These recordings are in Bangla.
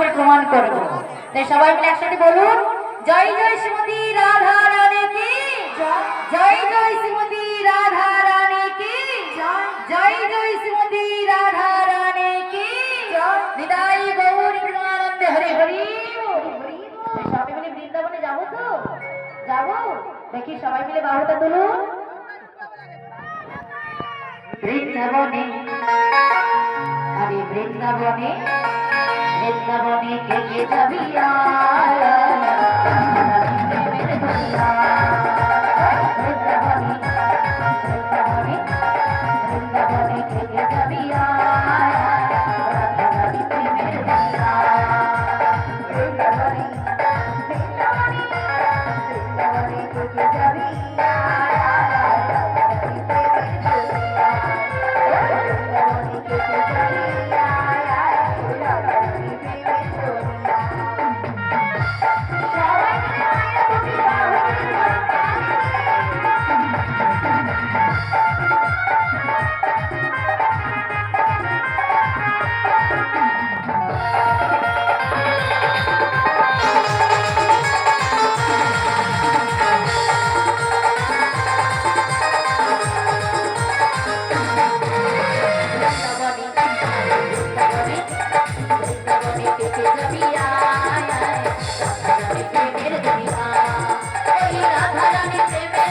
করে প্রমাণ করব। তাই সবাই মিলে একসাথে বলুন, জয় জয় শ্রীমতী রাধা রানী কি? জয় জয় শ্রীমতী রাধা রানী কি? জয় জয় শ্রীমতী রাধা রানী কি? নিতাই গৌর প্রেমানন্দে হরি হরি। সবাই মিলে বৃন্দাবনে যাব তো? যাব? দেখি সবাই মিলে বাহুটা তুলুন। বৃন্দাবনে। আরে বৃন্দাবনে। বৃন্দাবনে কে কে যাবি আয়, প্রেমের দুনিয়া। সেথা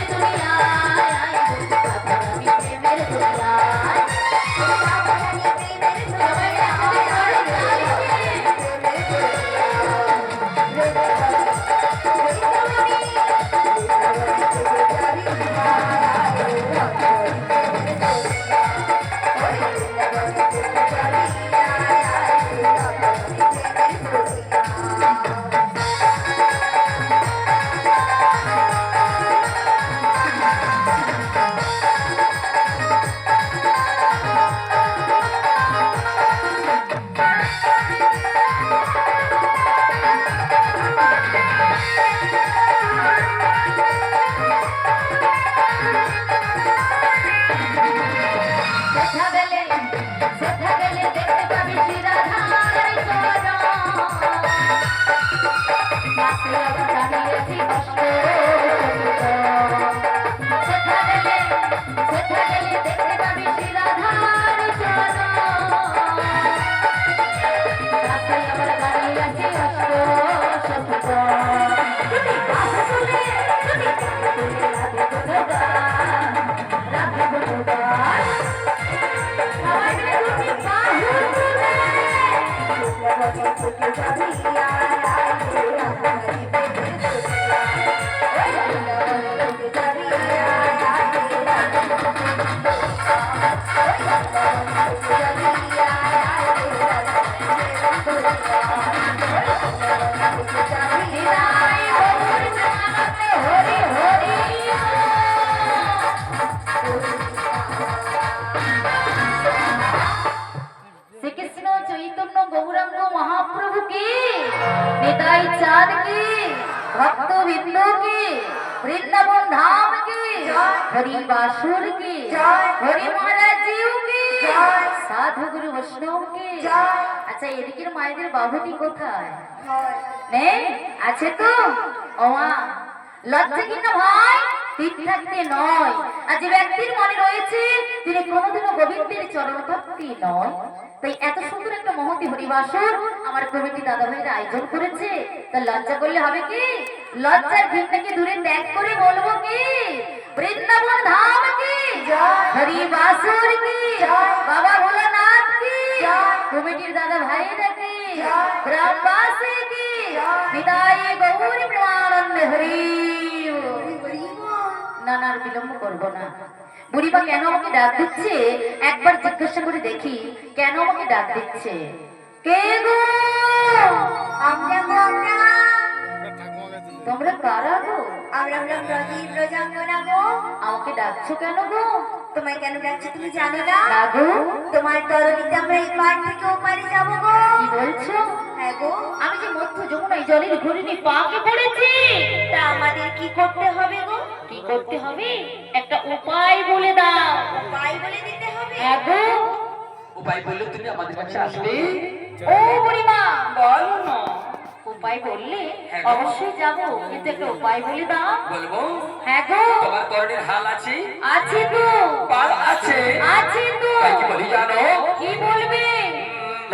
হরি হরি বাসুর কি? হরি মহারাজ জিউ কি সাধু গুরু বৈষ্ণব কি? আচ্ছা এদিকের মায়েদের বাহুটি কোথায়? নেই? আছে তো? ওমা লজ্জা কিনা ভাই ঠিক থাকতে নয়। আর যে ব্যক্তির মনে রয়েছে গোবিন্দের নয়। তাই এত সুন্দর একটা মহতি হরিবাসর আমার কমিটি দাদা ভাইরা আয়োজন করেছে। তা লজ্জা করলে হবে কি? লজ্জার ভিন্নকে দূরে ত্যাগ করে বলব কি? বৃন্দাবন ধাম কি? হরিবাসুর কি? বাবা ভোলানাথ কি? কমিটির দাদা ভাইরা কি? গ্রামবাসী কি? বিদায় গৌরী প্রেমানন্দে হরি। না না বিলম্ব করব না। বুড়িমা কেন আমাকে ডাক দিচ্ছে? একবার জিজ্ঞাসা করে দেখি কেন আমাকে ডাক দিচ্ছে। কে গো? তোমরা কারা গো? আমরা হলাম প্রদীপ প্রজাঙ্গনা গো। আমাকে ডাকছো কেন গো? তোমায় কেন ডাকছি তুমি জানো না? না গো। তোমার তরণীতে আমরা এই পার থেকে ওপারে যাব গো। কি বলছো? হ্যাঁ গো আমি যে মধ্য যমুনায় জলের ঘুরিনি পাকে পড়েছি তা আমাদের কি করতে হবে গো? কি করতে হবে? একটা উপায় বলে দাও। উপায় বলে দিতে হবে? হ্যাঁ গো। উপায় বললে তুমি আমাদের কাছে আসবে। ও বুড়িমা বল। উপায় বললে হ্যাঁ অবশ্যই যাব কিন্তু একটা উপায় বলে দাও। বলব? হ্যাঁ গো। তোমার তরণের হাল আছে? আছে তো পাল আছে? আছে তো কি বলি জানো? কি বলবে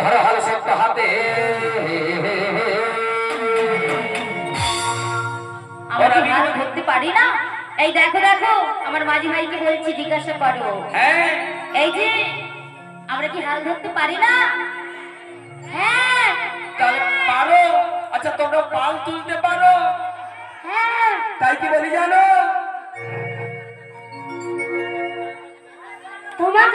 ধরা হল সত্য হাতে। আমরা কি হাত ধরতে পারি না? এই দেখো দেখো আমার মাঝি ভাইকে বলছি জিজ্ঞাসা করো। হ্যাঁ। এই যে আমরা কি হাল ধরতে পারি না? হ্যাঁ। তাহলে পারো? আচ্ছা তোমরা পাল তুলতে পারো? হ্যাঁ। তাই কি বলি জানো? তোমার